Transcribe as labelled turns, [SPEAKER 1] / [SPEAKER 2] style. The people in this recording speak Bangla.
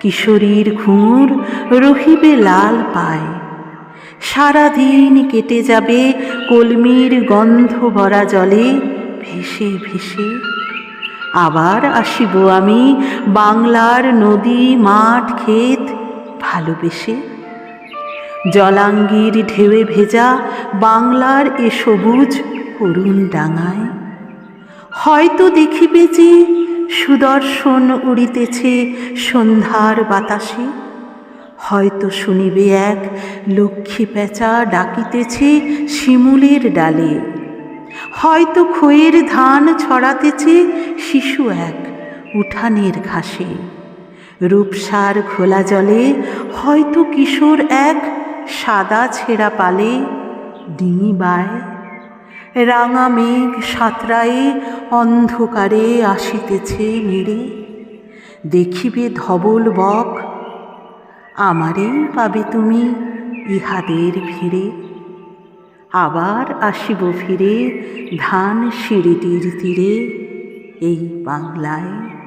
[SPEAKER 1] কিশোরীর ঘুঙুর রহিবে লাল পায়। সারাদিন কেটে যাবে কলমির গন্ধ ভরা জলে ভেসে ভেসে। আবার আসিব আমি বাংলার নদী, মাঠ, ক্ষেত ভালোবেসে। জলাঙ্গির ঢেউয়ে ভেজা বাংলার এ সবুজ করুণ ডাঙায়। হয়তো দেখিবে যে সুদর্শন উড়িতেছে সন্ধ্যার বাতাসে। হয়তো শুনিবে এক লক্ষ্মী পেঁচা ডাকিতেছে শিমুলের ডালে। হয়তো খয়ের ধান ছড়াতেছে শিশু এক উঠানের ঘাসে। রূপসার খোলা জলে হয়তো কিশোর এক সাদা ছেঁড়া পালে ডিঙি বায় রাঙা মেঘ সাঁতরায়ে অন্ধকারে আসিতেছে নেড়ে। দেখিবে ধবল বক, আমারই পাবে তুমি ইহাদের ভিড়ে। আবার আসিব ফিরে ধান সিঁড়িটির তীরে, এই বাংলায়।